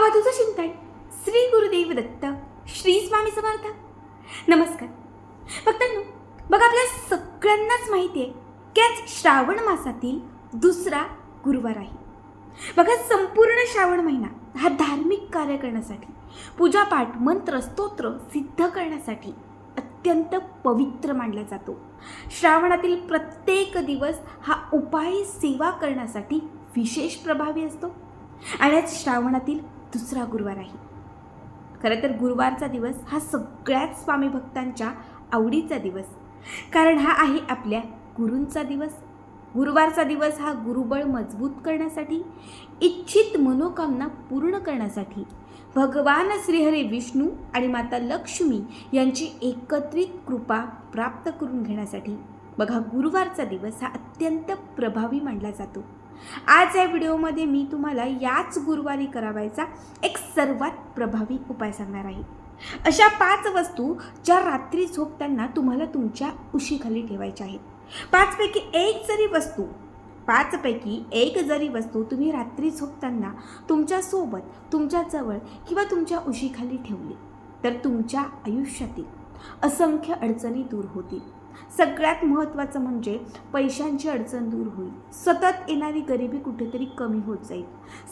आवाजाचं चिंतन श्री गुरुदेव दत्त श्री स्वामी समर्थ. नमस्कार. भक्तांनो बघा आपल्या सगळ्यांनाच माहिती आहे की आज श्रावण मासातील दुसरा गुरुवार आहे. बघा संपूर्ण श्रावण महिना हा धार्मिक कार्य करण्यासाठी पूजापाठ मंत्र स्तोत्र सिद्ध करण्यासाठी अत्यंत पवित्र मानला जातो. श्रावणातील प्रत्येक दिवस हा उपाय सेवा करण्यासाठी विशेष प्रभावी असतो. आणि आज श्रावणातील दुसरा गुरुवार आहे. खरं तर गुरुवारचा दिवस हा सगळ्याच स्वामी भक्तांच्या आवडीचा दिवस. कारण हा आहे आपल्या गुरूंचा दिवस. गुरुवारचा दिवस हा गुरुबळ मजबूत करण्यासाठी इच्छित मनोकामना पूर्ण करण्यासाठी. भगवान श्रीहरी विष्णू आणि माता लक्ष्मी यांची एकत्रित कृपा प्राप्त करून घेण्यासाठी. बघा गुरुवारचा दिवस हा अत्यंत प्रभावी मानला जातो. आज या व्हिडिओमध्ये मी तुम्हाला याच गुरुवारी करावायचा एक सर्वात प्रभावी उपाय सांगणार आहे. अशा पाच वस्तू ज्या रात्री झोपताना तुम्हाला तुमच्या उशीखाली ठेवायच्या आहेत. पाचपैकी एक जरी वस्तू पाचपैकी एक जरी वस्तू तुम्ही रात्री झोपताना तुमच्यासोबत तुमच्याजवळ किंवा तुमच्या उशीखाली ठेवली तर तुमच्या आयुष्यातील असंख्य अडचणी दूर होतील. सगळ्यात महत्त्वाचं म्हणजे पैशांची अडचण दूर होईल. सतत येणारी गरिबी कुठेतरी कमी होत जाईल.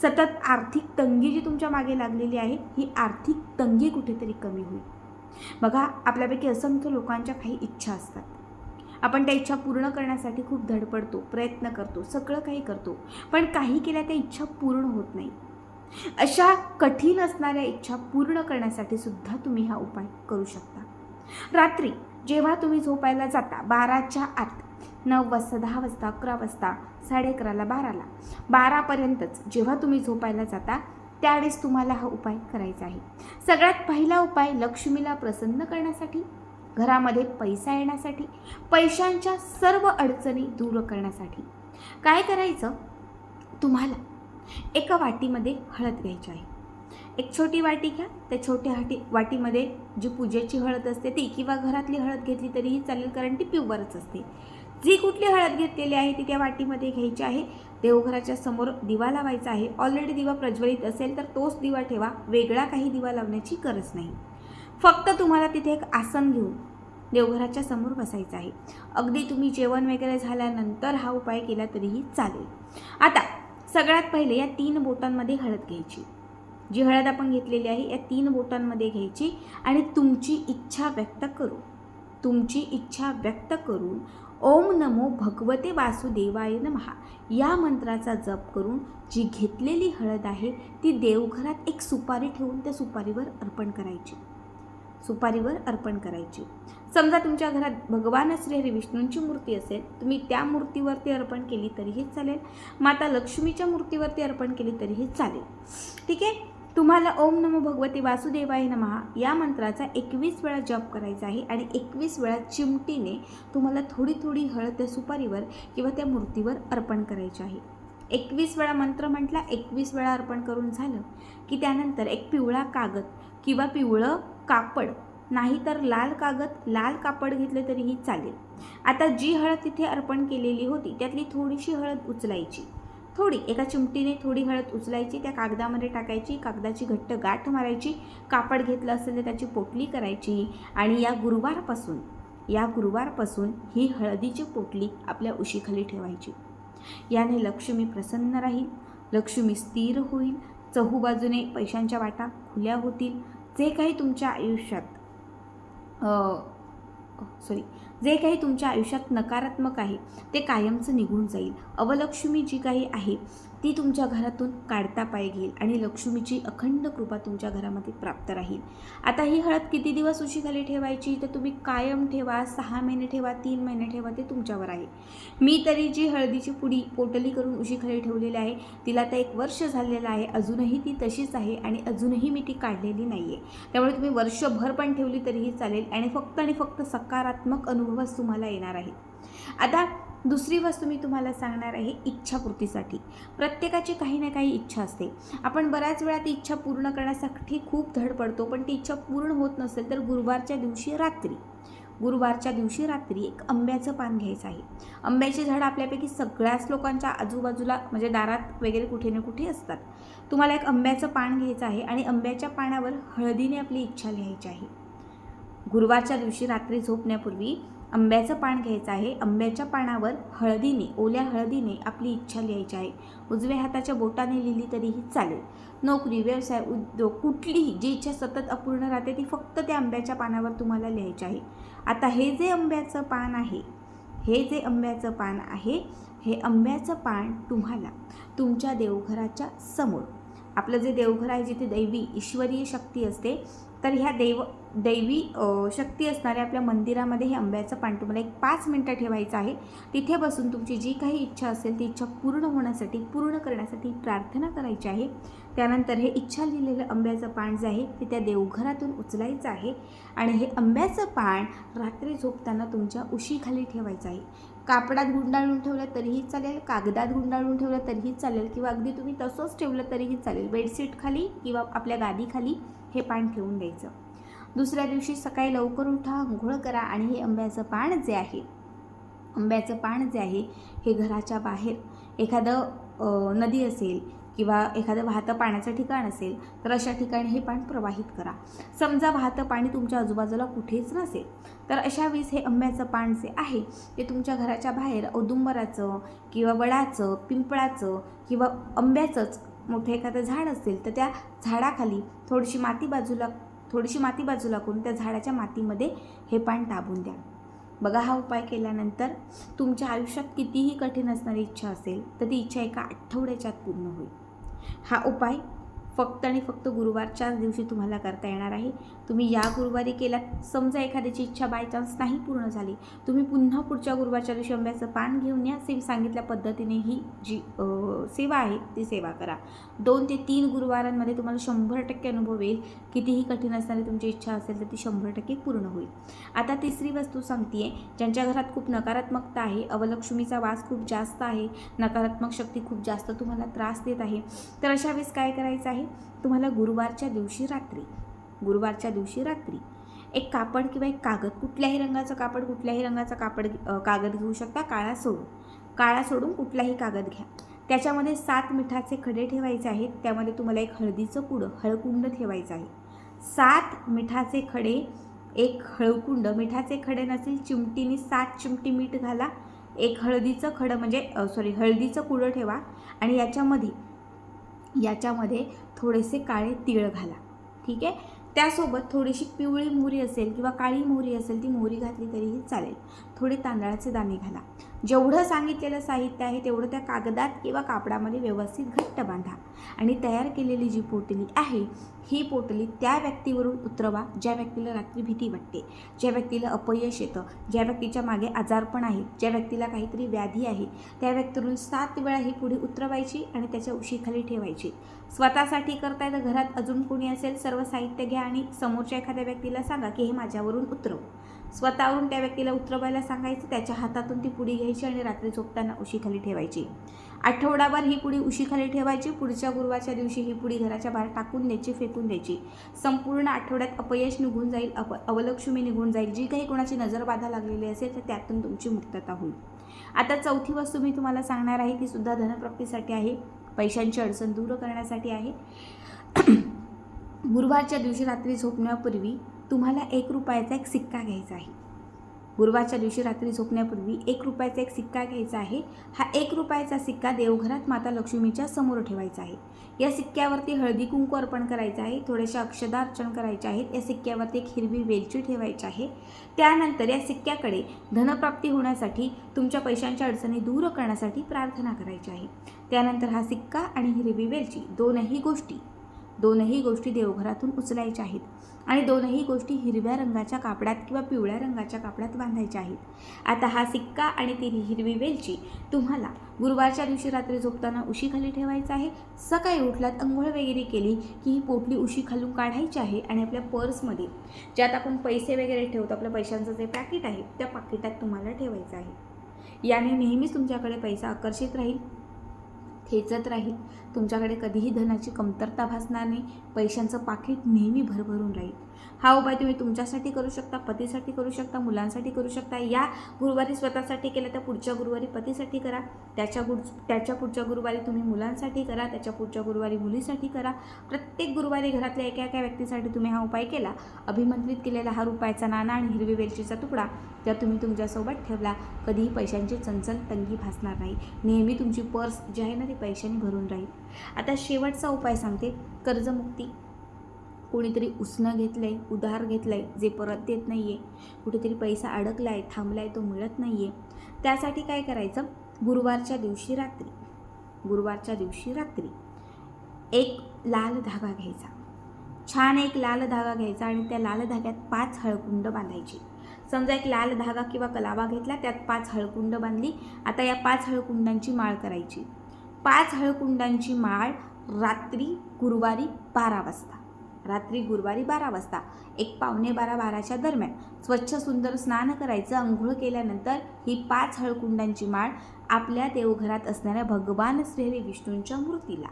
सतत आर्थिक तंगी जी तुमच्या मागे लागलेली आहे ही आर्थिक तंगी कुठेतरी कमी होईल. बघा आपल्यापैकी असंख्य लोकांच्या काही इच्छा असतात. आपण त्या इच्छा पूर्ण करण्यासाठी खूप धडपडतो प्रयत्न करतो सगळं काही करतो पण काही केल्या त्या इच्छा पूर्ण होत नाही. अशा कठीण असणाऱ्या इच्छा पूर्ण करण्यासाठी सुद्धा तुम्ही हा उपाय करू शकता. रात्री जेव्हा तुम्ही झोपायला जाता बाराच्या आत नऊ वाजता दहा वाजता अकरा वाजता साडे अकराला बाराला बारापर्यंतच जेव्हा तुम्ही झोपायला जाता त्यावेळेस तुम्हाला हा उपाय करायचा आहे. सगळ्यात पहिला उपाय लक्ष्मीला प्रसन्न करण्यासाठी घरामध्ये पैसा येण्यासाठी पैशांच्या सर्व अडचणी दूर करण्यासाठी. काय करायचं? तुम्हाला एका वाटीमध्ये हळद घ्यायची आहे. एक छोटी वाटी घ्या. त्या छोट्या हाटी वाटीमध्ये जी पूजेची हळद असते ती किंवा घरातली हळद घेतली तरीही चालेल कारण ती प्युवरच असते. जी कुठली हळद घेतलेली आहे ती त्या वाटीमध्ये घ्यायची आहे. देवघराच्या समोर दिवा लावायचा आहे. ऑलरेडी दिवा प्रज्वलित असेल तर तोच दिवा ठेवा. वेगळा काही दिवा लावण्याची गरज नाही. फक्त तुम्हाला तिथे एक आसन घेऊन देवघराच्या समोर बसायचं आहे. अगदी तुम्ही जेवण वगैरे झाल्यानंतर हा उपाय केला तरीही चालेल. आता सगळ्यात पहिले या तीन बोटांमध्ये हळद घ्यायची. जी हळद आपण घेतलेली आहे या तीन बोटांमध्ये घ्यायची आणि तुमची इच्छा व्यक्त करू. तुमची इच्छा व्यक्त करून ओम नमो भगवते वासुदेवाय नमहा. या मंत्राचा जप करून जी घेतलेली हळद आहे ती देवघरात एक सुपारी ठेवून त्या सुपारीवर अर्पण करायची. सुपारीवर अर्पण करायची. समजा तुमच्या घरात भगवान श्री विष्णूंची मूर्ती असेल तुम्ही त्या मूर्तीवरती अर्पण केली तरीही चालेल. माता लक्ष्मीच्या मूर्तीवरती अर्पण केली तरीही चालेल. ठीक आहे? तुम्हाला ओम नमो भगवती वासुदेवाय नमहा या मंत्राचा एकवीस वेळा जप करायचा आहे आणि एकवीस वेळा चिमटीने तुम्हाला थोडी थोडी हळद त्या सुपारीवर किंवा त्या मूर्तीवर अर्पण करायची आहे. एकवीस वेळा मंत्र म्हटला एकवीस वेळा अर्पण करून झालं की त्यानंतर एक पिवळा कागद किंवा पिवळं कापड नाही तर लाल कागद लाल कापड घेतलं तरीही चालेल. आता जी हळद तिथे अर्पण केलेली होती त्यातली थोडीशी हळद उचलायची. थोडी एका चिमटीने थोडी हळद उचलायची त्या कागदामध्ये टाकायची कागदाची घट्ट गाठ मारायची कापड घेतलं असेल तर त्याची पोटली करायची आणि या गुरुवारपासून या गुरुवारपासून ही हळदीची पोटली आपल्या उशीखाली ठेवायची. याने लक्ष्मी प्रसन्न राहील लक्ष्मी स्थिर होईल चहूबाजूने पैशांच्या वाटा खुल्या होतील जे काही तुमच्या आयुष्यात सॉरी जे काही तुमच्या आयुष्यात नकारात्मक आहे ते कायमचं निघून जाईल. अवलक्ष्मी जी काही आहे ती तुमच्या घरातून काढता पाय घेईल आणि लक्ष्मीची अखंड कृपा तुमच्या घरामध्ये प्राप्त राहील. आता ही हळद किती दिवस उशीखाली ठेवायची? तर तुम्ही कायम ठेवा सहा महिने ठेवा तीन महिने ठेवा ते तुमच्यावर आहे. मी तरी जी हळदीची पुडी पोटली करून उशीखाली ठेवलेली आहे तिला आता एक वर्ष झालेलं आहे अजूनही ती तशीच आहे आणि अजूनही मी ती काढलेली नाही आहे त्यामुळे तुम्ही वर्षभर पण ठेवली तरीही चालेल आणि फक्त आणि फक्त सकारात्मक अनुभवच तुम्हाला येणार आहेत आता दुसरी वस्तू मी तुम्हाला सांगणार आहे इच्छापूर्तीसाठी. प्रत्येकाची काही ना काही इच्छा असते. आपण बऱ्याच वेळा ती इच्छा पूर्ण करण्यासाठी खूप धडपडतो पण ती इच्छा पूर्ण होत नसेल तर गुरुवारच्या दिवशी रात्री. गुरुवारच्या दिवशी रात्री एक आंब्याचं पान घ्यायचं आहे. आंब्याची झाड आपल्यापैकी सगळ्याच लोकांच्या आजूबाजूला म्हणजे दारात वगैरे कुठे ना कुठे असतात. तुम्हाला एक आंब्याचं पान घ्यायचं आहे आणि आंब्याच्या पानावर हळदीने आपली इच्छा लिहायची आहे. गुरुवारच्या दिवशी रात्री झोपण्यापूर्वी आंब्याचं पान घ्यायचं आहे. आंब्याच्या पानावर हळदीने ओल्या हळदीने आपली इच्छा लिहायची आहे. उजव्या हाताच्या बोटाने लिहिली तरीही चालेल. नोकरी व्यवसाय उद्योग कुठलीही जी इच्छा सतत अपूर्ण राहते ती फक्त त्या आंब्याच्या पानावर तुम्हाला लिहायची आहे. आता हे जे आंब्याचं पान आहे हे जे आंब्याचं पान आहे हे आंब्याचं पान तुम्हाला तुमच्या देवघराच्या समोर. आपलं जे देवघर आहे जिथे दैवी ईश्वरीय शक्ती असते तर ह्या देव दैवी शक्ती असणाऱ्या आपल्या मंदिरामध्ये हे आंब्याचं पान तुम्हाला एक पाच मिनटं ठेवायचं आहे. तिथे बसून तुमची जी काही इच्छा असेल ती इच्छा पूर्ण होण्यासाठी पूर्ण करण्यासाठी प्रार्थना करायची आहे. त्यानंतर हे इच्छा लिहिलेलं आंब्याचं पान जे आहे ते त्या देवघरातून उचलायचं आहे. आणि हे आंब्याचं पान रात्री झोपताना तुमच्या उशीखाली ठेवायचं आहे. कापडात गुंडाळून ठेवलं तरीही चालेल कागदात गुंडाळून ठेवलं तरीही चालेल किंवा अगदी तुम्ही तसंच ठेवलं तरीही चालेल. बेडशीटखाली किंवा आपल्या गादीखाली हे पान ठेवून द्यायचं. दुसऱ्या दिवशी सकाळी लवकर उठा आंघोळ करा आणि हे आंब्याचं पान जे आहे आंब्याचं पान जे आहे हे घराच्या बाहेर एखादं नदी असेल किंवा एखादं वाहतं पाण्याचं ठिकाण असेल तर अशा ठिकाणी हे पान प्रवाहित करा. समजा वाहतं पाणी तुमच्या आजूबाजूला कुठेच नसेल तर अशा वेळेस हे आंब्याचं पान जे आहे ते तुमच्या घराच्या बाहेर औदुंबराचं किंवा वडाचं पिंपळाचं किंवा आंब्याचंच मोठं एखादं झाड असेल तर त्या झाडाखाली थोडीशी माती बाजूला थोडीशी माती बाजूला करून त्या झाडाच्या मातीमध्ये हे पान टाबून द्या. बघा हा उपाय केल्यानंतर तुमच्या आयुष्यात कितीही कठीण असणारी इच्छा असेल तर ती इच्छा एका आठवड्याच्यात पूर्ण होईल. हा उपाय फक्त आणि फक्त गुरुवारच्याच दिवशी तुम्हाला करता येणार आहे. तुम्ही या गुरुवारी केलात समजा एखाद्याची इच्छा बाय चान्स नाही पूर्ण झाली तुम्ही पुन्हा पुढच्या गुरुवारच्या दिवशी आंब्याचं पान घेऊन या सेम सांगितल्या पद्धतीने ही जी सेवा आहे ती सेवा करा. दोन ते तीन गुरुवारांमध्ये तुम्हाला शंभर टक्के अनुभव येईल. कितीही कठीण असणारी तुमची इच्छा असेल तर ती शंभर टक्के पूर्ण होईल. आता तिसरी वस्तू सांगते ज्यांच्या घरात खूप नकारात्मकता आहे अवलक्ष्मीचा वास खूप जास्त आहे नकारात्मक शक्ती खूप जास्त तुम्हाला त्रास देत आहे तर अशा वेळेस काय करायचं आहे? तुम्हाला गुरुवारच्या दिवशी रात्री गुरुवारच्या दिवशी रात्री एक कापड किंवा एक कागद कुठल्याही रंगाचं कापड कुठल्याही रंगाचा कापड कागद घेऊ शकता. काळा सोडून काळा सोडून कुठलाही कागद घ्या. त्याच्यामध्ये सात मिठाचे खडे ठेवायचे आहेत. त्यामध्ये तुम्हाला एक हळदीचं कुडं हळकुंड ठेवायचं आहे. सात मिठाचे खडे एक हळकुंड. मिठाचे खडे नसेल चिमटीने सात चिमटी मीठ घाला. एक हळदीचं खडं म्हणजे सॉरी हळदीचं कुडं ठेवा. आणि याच्यामध्ये याच्यामध्ये थोडेसे काळे तीळ घाला. ठीक आहे? त्यासोबत थोडीशी पिवळी मोहरी असेल किंवा काळी मोहरी असेल ती मोहरी घातली तरीही चालेल. थोडे तांदळाचे दाणे घाला. जेवढं सांगितलेलं साहित्य आहे तेवढं त्या कागदात किंवा कापडामध्ये व्यवस्थित घट्ट बांधा. आणि तयार केलेली जी पोटली आहे ही पोटली त्या व्यक्तीवरून उतरवा ज्या व्यक्तीला रात्री भीती वाटते ज्या व्यक्तीला अपयश येतं ज्या व्यक्तीच्या मागे आजारपण आहे ज्या व्यक्तीला काहीतरी व्याधी आहे त्या व्यक्तीवरून सात वेळा ही पुढे उतरवायची आणि त्याच्या उशीखाली ठेवायची. स्वतःसाठी करताय तर घरात अजून कोणी असेल सर्व साहित्य घ्या आणि समोरच्या एखाद्या व्यक्तीला सांगा की हे माझ्यावरून उतरव. स्वतःवरून त्या व्यक्तीला उतरवायला सांगायचं त्याच्या हातातून ती पुडी घ्यायची आणि रात्री झोपताना उशीखाली ठेवायची. आठवडाभर ही पुडी उशीखाली ठेवायची पुढच्या गुरुवारच्या दिवशी ही पुडी घराच्या बाहेर टाकून द्यायची फेकून द्यायची. संपूर्ण आठवड्यात अपयश निघून जाईल अप अवलक्ष्मी निघून जाईल. जी काही कोणाची नजर बाधा लागलेली असेल तर त्यातून तुमची मुक्तता होईल. आता चौथी वस्तू मी तुम्हाला सांगणार आहे ती सुद्धा धनप्राप्तीसाठी आहे. पैशांची अडचण दूर करण्यासाठी आहे. गुरुवारच्या दिवशी रात्री झोपण्यापूर्वी तुम्हाला एक रुपयाचा एक सिक्का घ्यायचा आहे. गुरुवारच्या दिवशी रात्री झोपण्यापूर्वी एक रुपयाचा एक सिक्का घ्यायचा आहे. हा एक रुपयाचा सिक्का देवघरात माता लक्ष्मीच्या समोर ठेवायचा आहे. या सिक्क्यावरती हळदी कुंकू अर्पण करायचं आहे. थोडेसे अक्षदा अर्चन करायचे आहेत. या सिक्क्यावरती एक हिरवी वेलची ठेवायची आहे. त्यानंतर या सिक्क्याकडे धनप्राप्ती होण्यासाठी तुमच्या पैशांच्या अडचणी दूर करण्यासाठी प्रार्थना करायची आहे. त्यानंतर हा सिक्का आणि हिरवी वेलची दोनही गोष्टी दोनही गोष्टी देवघरातून उचलायच्या आहेत. आणि दोनही गोष्टी हिरव्या रंगाच्या कापडात किंवा पिवळ्या रंगाच्या कापडात बांधायच्या आहेत. आता हा सिक्का आणि ती हिरवी वेलची तुम्हाला गुरुवारच्या दिवशी रात्री झोपताना उशीखाली ठेवायचा आहे. सकाळी उठलात अंघोळ वगैरे केली की ही पोटली उशी खालून काढायची आहे आणि आपल्या पर्समध्ये ज्यात आपण पैसे वगैरे ठेवतो आपल्या पैशांचं जे पॅकेट आहे त्या पाकिटात तुम्हाला ठेवायचं आहे. याने नेहमीच तुमच्याकडे पैसा आकर्षित राहील खेचत राहील. तुमच्याकडे कधीही धनाची कमतरता भासणार नाही. पैशांचं पाकिट नेहमी भरभरून राहील. हा उपाय तुम्ही तुमच्यासाठी करू शकता पतीसाठी करू शकता मुलांसाठी करू शकता. या गुरुवारी स्वतःसाठी केलं तर पुढच्या गुरुवारी पतीसाठी करा. त्याच्या गुर त्याच्या पुढच्या गुरुवारी तुम्ही मुलांसाठी करा. त्याच्या पुढच्या गुरुवारी मुलीसाठी करा. प्रत्येक गुरुवारी घरातल्या एका एका व्यक्तीसाठी तुम्ही हा उपाय केला. अभिमंत्रित केलेला हा रुपायचा नाणा आणि हिरवी वेलचीचा तुकडा जर तुम्ही तुमच्यासोबत ठेवला. कधीही पैशांची चंचल तंगी भासणार नाही. नेहमी तुमची पर्स जी आहे ना ती पैशाने भरून राहील. आता शेवटचा उपाय सांगते. कर्जमुक्ती. कोणीतरी उसणं घेतलं आहे उधार घेतलं आहे जे परत देत नाही आहे कुठेतरी पैसा अडकला आहे थांबला आहे तो मिळत नाही आहे त्यासाठी काय करायचं? गुरुवारच्या दिवशी रात्री. गुरुवारच्या दिवशी रात्री. एक लाल धागा घ्यायचा. छान एक लाल धागा घ्यायचा आणि त्या लाल धाग्यात पाच हळकुंड बांधायची. समजा एक लाल धागा किंवा कलावा घेतला त्यात पाच हळकुंड बांधली. आता या पाच हळकुंडांची माळ करायची. पाच हळकुंडांची माळ रात्री गुरुवारी बारा वाजता. रात्री गुरुवारी बारा वाजता. एक पावणे बारा बाराच्या दरम्यान स्वच्छ सुंदर स्नान करायचं आंघोळ केल्यानंतर ही पाच हळकुंडांची माळ आपल्या देवघरात असणाऱ्या भगवान श्रीहरी विष्णूंच्या मूर्तीला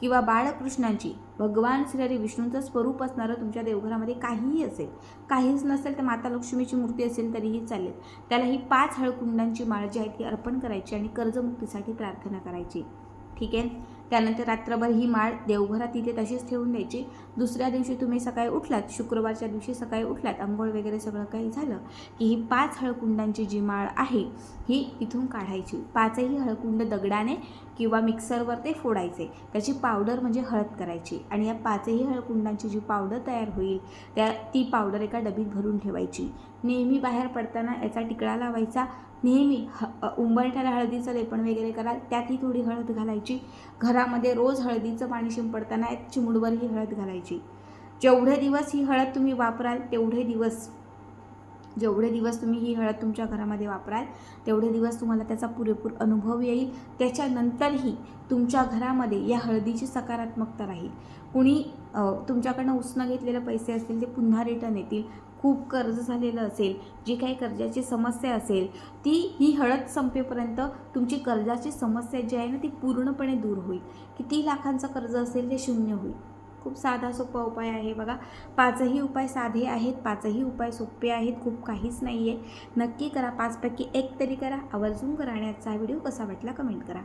किंवा बाळकृष्णांची. भगवान श्रीहरी विष्णूंचं स्वरूप असणारं तुमच्या देवघरामध्ये काहीही असेल काहीच नसेल तर माता लक्ष्मीची मूर्ती असेल तरीही चालेल. त्याला ही पाच हळकुंडांची माळ जी आहे ती अर्पण करायची आणि कर्जमुक्तीसाठी प्रार्थना करायची. ठीक आहे. त्यानंतर रात्रभर ही माळ देवघरात तिथे तशीच ठेवून द्यायची. दुसऱ्या दिवशी तुम्ही सकाळी उठलात शुक्रवारच्या दिवशी सकाळी उठलात आंघोळ वगैरे सगळं काही झालं की ही पाच हळकुंडांची जी माळ आहे ही तिथून काढायची. पाचही हळकुंड दगडाने किंवा मिक्सरवर ते फोडायचे. त्याची पावडर म्हणजे हळद करायची आणि या पाचही हळकुंडांची जी पावडर तयार होईल त्या ती पावडर एका डबीत भरून ठेवायची. नेहमी बाहेर पडताना याचा टिकळा लावायचा नेहमी ह उंबरठ्याला हळदीचं लेपण वगैरे कराल त्यातही थोडी हळद घालायची. घरामध्ये रोज हळदीचं पाणी शिंपडताना एक चिमुडवर ही हळद घालायची. जेवढे दिवस ही हळद तुम्ही वापराल तेवढे दिवस जेवढे दिवस तुम्ही ही हळद तुमच्या घरामध्ये वापराल तेवढे दिवस तुम्हाला त्याचा पुरेपूर अनुभव येईल. त्याच्यानंतरही तुमच्या घरामध्ये या हळदीची सकारात्मकता राहील. कुणी तुमच्याकडनं उसणं घेतलेले पैसे असतील ते पुन्हा रिटर्न येतील. खूप कर्ज झालेलं असेल जी काही कर्जाची समस्या असेल ती ही हळद संपेपर्यंत तुमची कर्जाची समस्या जी आहे ना ती पूर्णपणे दूर होईल. किती लाखांचं कर्ज असेल ते शून्य होईल. खूप साधा सोपा उपाय आहे बघा. पाचही उपाय साधे आहेत पाचही उपाय सोपे आहेत खूप काहीच नाही आहे नक्की करा पाचपैकी एक तरी करा आवर्जून करा आणि आजचा व्हिडिओ कसा वाटला कमेंट करा.